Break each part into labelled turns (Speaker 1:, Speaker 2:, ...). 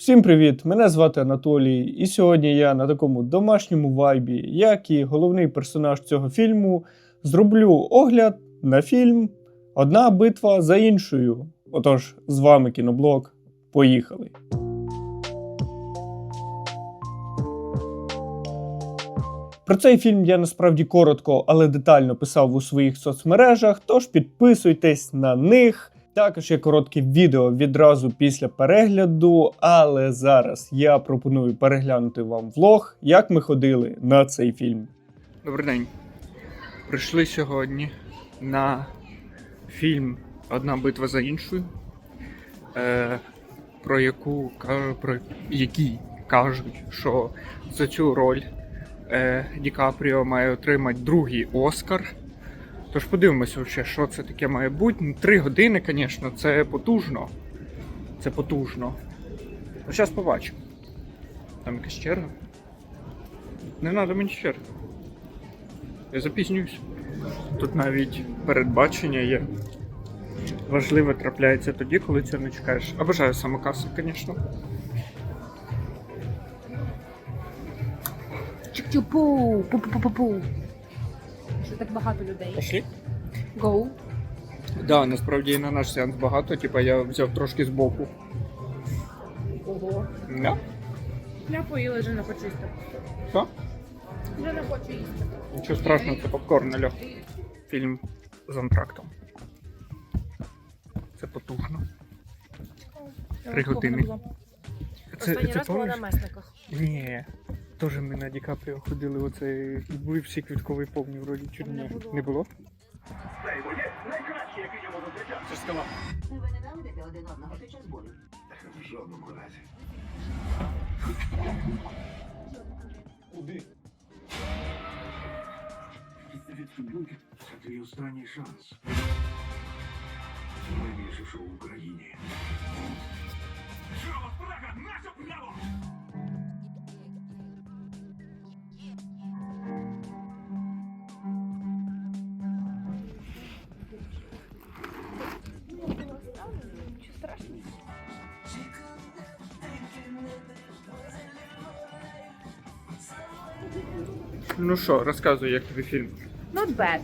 Speaker 1: Всім привіт! Мене звати Анатолій, і сьогодні я на такому домашньому вайбі, як і головний персонаж цього фільму, зроблю огляд на фільм Одна битва за іншою. Отож, з вами кіноблог. Поїхали! Про цей фільм я насправді коротко, але детально писав у своїх соцмережах, тож підписуйтесь на них. Також є коротке відео відразу після перегляду, але зараз я пропоную переглянути вам влог, як ми ходили на цей фільм.
Speaker 2: Добрий день. Прийшли сьогодні на фільм Одна битва за іншою, е, про яку про який кажуть, що за цю роль е, Ді Капріо має отримати другий Оскар. Тож подивимося, що це таке має бути. Ну, Три години, звісно, це потужно. Це потужно. Ну, зараз побачимо. Там якась черга. Не треба мені черги. Я запізнююсь. Тут навіть передбачення є. Важливе трапляється тоді, коли цього не чекаєш. Обожаю самокаси, звісно.
Speaker 3: Чик-чу-пу, пу-пу-пу-пу. Так багато людей.
Speaker 2: Пошли?
Speaker 3: Go.
Speaker 2: Да, насправді і на наш сеанс багато, типа я взяв трошки збоку.
Speaker 3: Ого.
Speaker 2: Да?
Speaker 3: Я поїла, вже не хочу їсти.
Speaker 2: Що?
Speaker 3: Вже не хочу їсти.
Speaker 2: Нічого страшного, це попкорн Альо. Фільм з антрактом. Це потужно. Три години. Це,
Speaker 3: Останній
Speaker 2: це
Speaker 3: раз була на месниках.
Speaker 2: Ні. Тоже ми на Ді Капріо ходили, оце були всі квіткові повні вроді чи
Speaker 3: Не
Speaker 2: ні?
Speaker 3: було.
Speaker 2: Не було? Це ж скала.
Speaker 4: Ви ненавидите один одного під час бою?
Speaker 5: В жодному разі.
Speaker 1: Куди?
Speaker 5: Це твій останній шанс. Найбільше шоу в Україні.
Speaker 2: Ну що, розказуй, як тобі фільм.
Speaker 3: Not bad.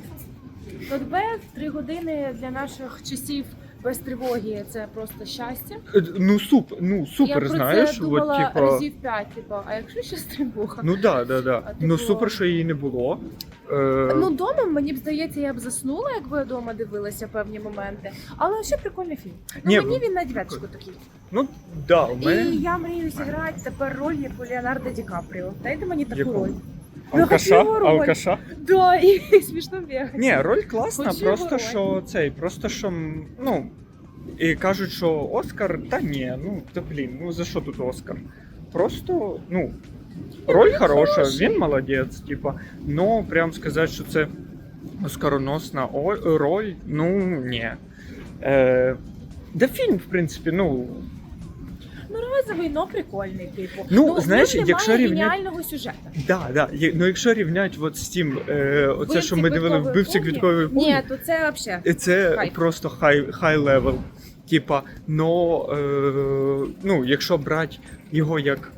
Speaker 3: Not bad. Три години для наших часів без тривоги це просто щастя.
Speaker 2: Е, Ну суп, ну супер,
Speaker 3: Я про
Speaker 2: знаєш,
Speaker 3: це думала
Speaker 2: от типа.
Speaker 3: разів п'ять, типу, а якщо ще тривога?
Speaker 2: Ну да, да, да.
Speaker 3: А,
Speaker 2: Ну
Speaker 3: типу-
Speaker 2: супер, що її не було. Е,
Speaker 3: Ну, дома, мені б здається, я б заснула, якби я вдома дивилася певні моменти. Але ще прикольний фільм. Ну,
Speaker 2: Ні,
Speaker 3: мені
Speaker 2: бо-
Speaker 3: він на дев'яточку такий.
Speaker 2: ну да, у мене.
Speaker 3: І я мрію зіграти тепер роль як у Леонардо Ді Капріо. Дайте мені таку
Speaker 2: Яку?
Speaker 3: роль. Ну,
Speaker 2: Алкаша,
Speaker 3: роль.
Speaker 2: алкаша.
Speaker 3: Да, і смішно бігати.
Speaker 2: Ні, роль класна,
Speaker 3: Хочу
Speaker 2: просто
Speaker 3: його
Speaker 2: що цей, просто що ну. І кажуть, що Оскар, та ні, ну та блін, ну за що тут Оскар? Просто, ну, роль
Speaker 3: він
Speaker 2: хороша,
Speaker 3: хороший.
Speaker 2: він молодець, типа. Ну, прям сказати, що це оскароносна роль, ну ні. Е, да фільм, в принципі, ну.
Speaker 3: Ну, розовий, но прикольний, типу.
Speaker 2: Ну,
Speaker 3: в
Speaker 2: знаєш,
Speaker 3: ньому
Speaker 2: якщо
Speaker 3: немає
Speaker 2: рівня-
Speaker 3: геніального сюжету.
Speaker 2: Да, да. є- Ну якщо рівнять от з тим, е, оце, що ми дивили
Speaker 3: квіткової
Speaker 2: вбивці
Speaker 3: повні?
Speaker 2: квіткової повні,
Speaker 3: Ні, то це взагалі.
Speaker 2: Це
Speaker 3: Хайп.
Speaker 2: просто хай хай левел. Типа, но е, ну, якщо брати його як.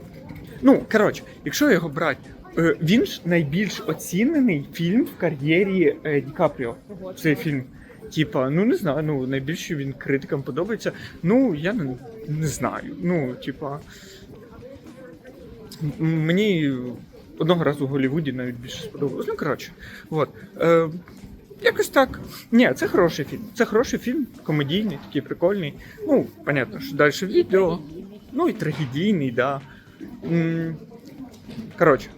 Speaker 2: Ну, коротше, якщо його брати, е, він ж найбільш оцінений фільм в кар'єрі е, Ді Капріо. Цей фільм. Типа, ну не знаю, ну найбільше він критикам подобається. Ну, я не, не знаю. Ну, типа. Мені одного разу в Голлівуді навіть більше сподобалось. Ну, коротше, от. Е, якось так. Ні, це хороший фільм. Це хороший фільм, комедійний, такий прикольний. Ну, понятно, що далі відео. Ну і трагедійний, да. Коротше,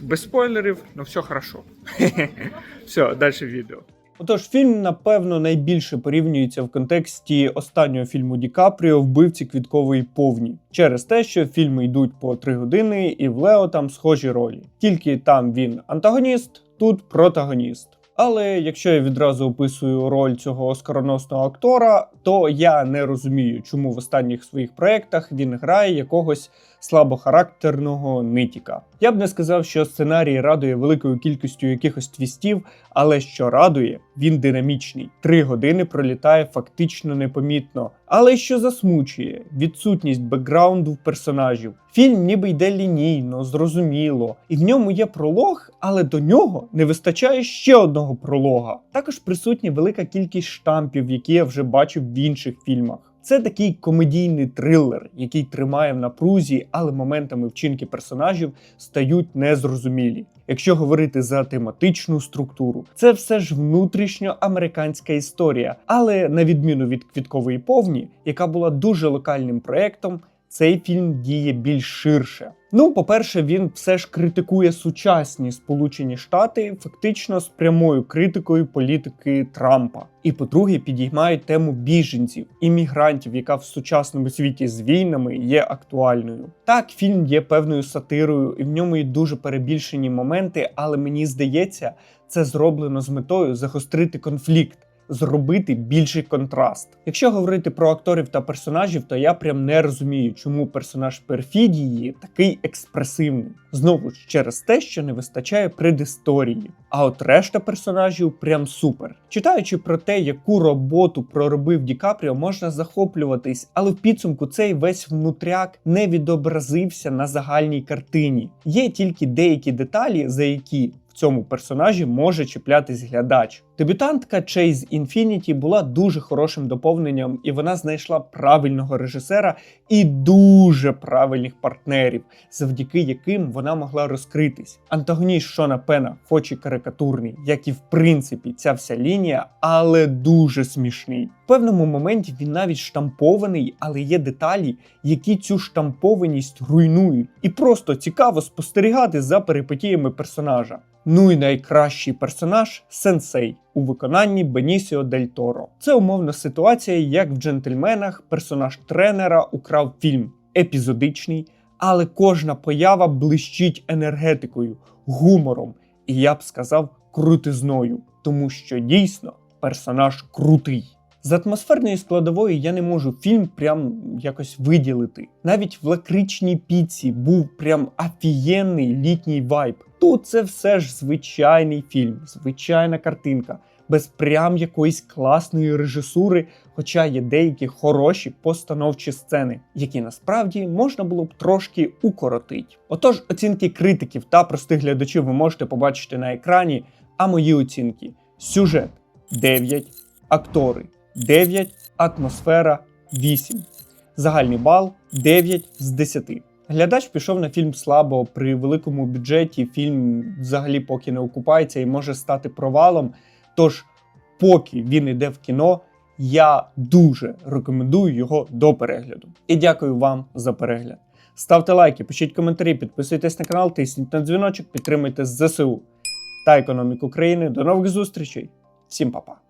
Speaker 2: без спойлерів, ну все хорошо. Все, далі відео.
Speaker 1: Отож, фільм, напевно, найбільше порівнюється в контексті останнього фільму Ді Капріо Вбивці квіткової повні через те, що фільми йдуть по три години, і в Лео там схожі ролі. Тільки там він антагоніст, тут протагоніст. Але якщо я відразу описую роль цього оскароносного актора, то я не розумію, чому в останніх своїх проєктах він грає якогось слабохарактерного нитіка. Я б не сказав, що сценарій радує великою кількістю якихось твістів, але що радує, він динамічний. Три години пролітає фактично непомітно. Але що засмучує відсутність бекграунду в персонажів. Фільм ніби йде лінійно, зрозуміло, і в ньому є пролог, але до нього не вистачає ще одного пролога. Також присутня велика кількість штампів, які я вже бачив в інших фільмах. Це такий комедійний трилер, який тримає в напрузі, але моментами вчинки персонажів стають незрозумілі. Якщо говорити за тематичну структуру, це все ж внутрішньоамериканська історія, але на відміну від квіткової повні, яка була дуже локальним проектом, цей фільм діє більш ширше. Ну, по-перше, він все ж критикує сучасні Сполучені Штати, фактично з прямою критикою політики Трампа. І по-друге, підіймають тему біженців, іммігрантів, яка в сучасному світі з війнами є актуальною. Так, фільм є певною сатирою, і в ньому є дуже перебільшені моменти, але мені здається, це зроблено з метою загострити конфлікт зробити більший контраст. Якщо говорити про акторів та персонажів, то я прям не розумію, чому персонаж Перфідії такий експресивний. Знову ж через те, що не вистачає предісторії. А от решта персонажів прям супер. Читаючи про те, яку роботу проробив Ді Капріо, можна захоплюватись, але в підсумку цей весь внутряк не відобразився на загальній картині. Є тільки деякі деталі, за які цьому персонажі може чіплятись глядач. Дебютантка Чейз Інфініті була дуже хорошим доповненням, і вона знайшла правильного режисера і дуже правильних партнерів, завдяки яким вона могла розкритись. Антагоніст Шона Пена, хоч і карикатурний, як і в принципі ця вся лінія, але дуже смішний. В певному моменті він навіть штампований, але є деталі, які цю штампованість руйнують, і просто цікаво спостерігати за перипетіями персонажа. Ну і найкращий персонаж сенсей у виконанні Бенісіо Дель Торо. Це умовна ситуація, як в джентльменах персонаж тренера украв фільм епізодичний, але кожна поява блищить енергетикою, гумором і я б сказав крутизною, тому що дійсно персонаж крутий. З атмосферної складової я не можу фільм прям якось виділити. Навіть в лакричній піці був прям офігенний літній вайб. Тут це все ж звичайний фільм, звичайна картинка, без прям якоїсь класної режисури, хоча є деякі хороші постановчі сцени, які насправді можна було б трошки укоротити. Отож, оцінки критиків та простих глядачів ви можете побачити на екрані, а мої оцінки: сюжет 9, актори 9, атмосфера 8. Загальний бал 9 з 10. Глядач пішов на фільм слабо при великому бюджеті. Фільм взагалі поки не окупається і може стати провалом. Тож, поки він йде в кіно, я дуже рекомендую його до перегляду. І дякую вам за перегляд. Ставте лайки, пишіть коментарі, підписуйтесь на канал, тисніть на дзвіночок, підтримуйте ЗСУ та економіку країни. До нових зустрічей. Всім па-па.